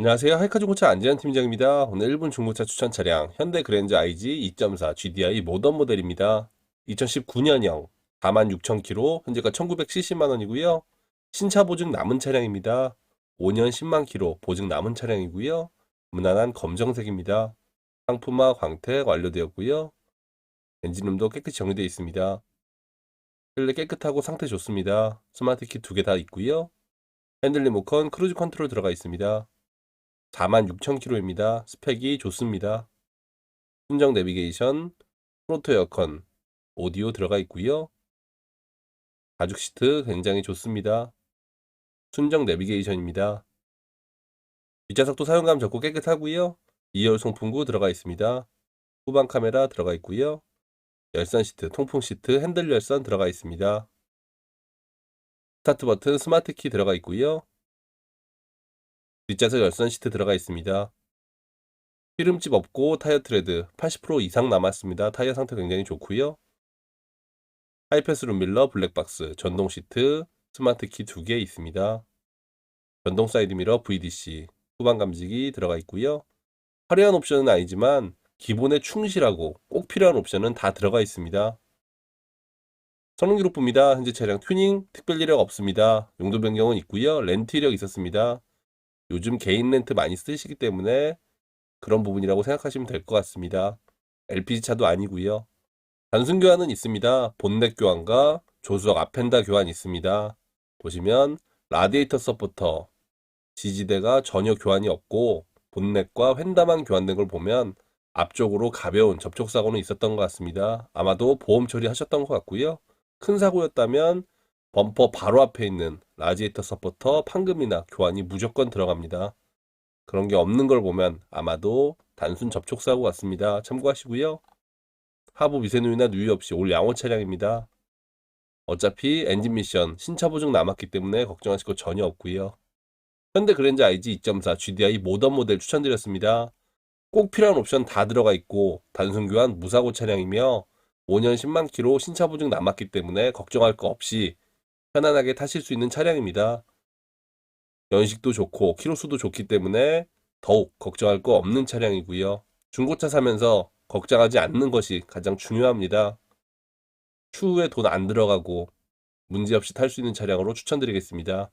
안녕하세요. 하이카 중고차 안지현 팀장입니다. 오늘 1분 중고차 추천 차량 현대 그랜저 IG 2.4 GDI 모던 모델입니다. 2019년형 46,000km, 현재가 1,970만 원이고요. 신차 보증 남은 차량입니다. 5년 10만 km 보증 남은 차량이고요. 무난한 검정색입니다. 상품화 광택 완료되었고요. 엔진룸도 깨끗이 정리되어 있습니다. 실내 깨끗하고 상태 좋습니다. 스마트키 두 개 다 있고요. 핸들 리모컨 크루즈 컨트롤 들어가 있습니다. 46,000km입니다. 스펙이 좋습니다. 순정 내비게이션, 프로토 에어컨, 오디오 들어가 있고요. 가죽 시트 굉장히 좋습니다. 순정 내비게이션입니다. 뒷좌석도 사용감 좋고 깨끗하고요. 2열 송풍구 들어가 있습니다. 후방 카메라 들어가 있고요. 열선 시트, 통풍 시트, 핸들 열선 들어가 있습니다. 스타트 버튼, 스마트 키 들어가 있고요. 뒷좌석 열선 시트 들어가 있습니다. 기름집 없고 타이어 트레드 80% 이상 남았습니다. 타이어 상태 굉장히 좋고요. 하이패스 룸밀러 블랙박스 전동 시트 스마트 키 두 개 있습니다. 전동 사이드 미러 VDC 후방 감지기 들어가 있고요. 화려한 옵션은 아니지만 기본에 충실하고 꼭 필요한 옵션은 다 들어가 있습니다. 성능 기록부입니다. 현재 차량 튜닝 특별 이력 없습니다. 용도 변경은 있고요. 렌트 이력 있었습니다. 요즘 개인 렌트 많이 쓰시기 때문에 그런 부분이라고 생각하시면 될 것 같습니다. LPG 차도 아니고요. 단순 교환은 있습니다. 본넷 교환과 조수석 앞펜다 교환 있습니다. 보시면 라디에이터 서포터 지지대가 전혀 교환이 없고 본넷과 휀다만 교환된 걸 보면 앞쪽으로 가벼운 접촉 사고는 있었던 것 같습니다. 아마도 보험 처리하셨던 것 같고요. 큰 사고였다면 범퍼 바로 앞에 있는 라지에이터 서포터 판금이나 교환이 무조건 들어갑니다. 그런 게 없는 걸 보면 아마도 단순 접촉 사고 같습니다. 참고하시고요. 하부 미세누이나 누이 없이 올 양호 차량입니다. 어차피 엔진 미션 신차 보증 남았기 때문에 걱정하실 거 전혀 없고요. 현대 그랜저 IG 2.4 GDI 모던 모델 추천드렸습니다. 꼭 필요한 옵션 다 들어가 있고 단순 교환 무사고 차량이며 5년 10만 킬로 신차 보증 남았기 때문에 걱정할 거 없이 편안하게 타실 수 있는 차량입니다. 연식도 좋고 키로수도 좋기 때문에 더욱 걱정할 거 없는 차량이고요. 중고차 사면서 걱정하지 않는 것이 가장 중요합니다. 추후에 돈 안 들어가고 문제없이 탈 수 있는 차량으로 추천드리겠습니다.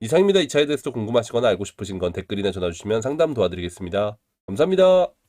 이상입니다. 이 차에 대해서 궁금하시거나 알고 싶으신 건 댓글이나 전화 주시면 상담 도와드리겠습니다. 감사합니다.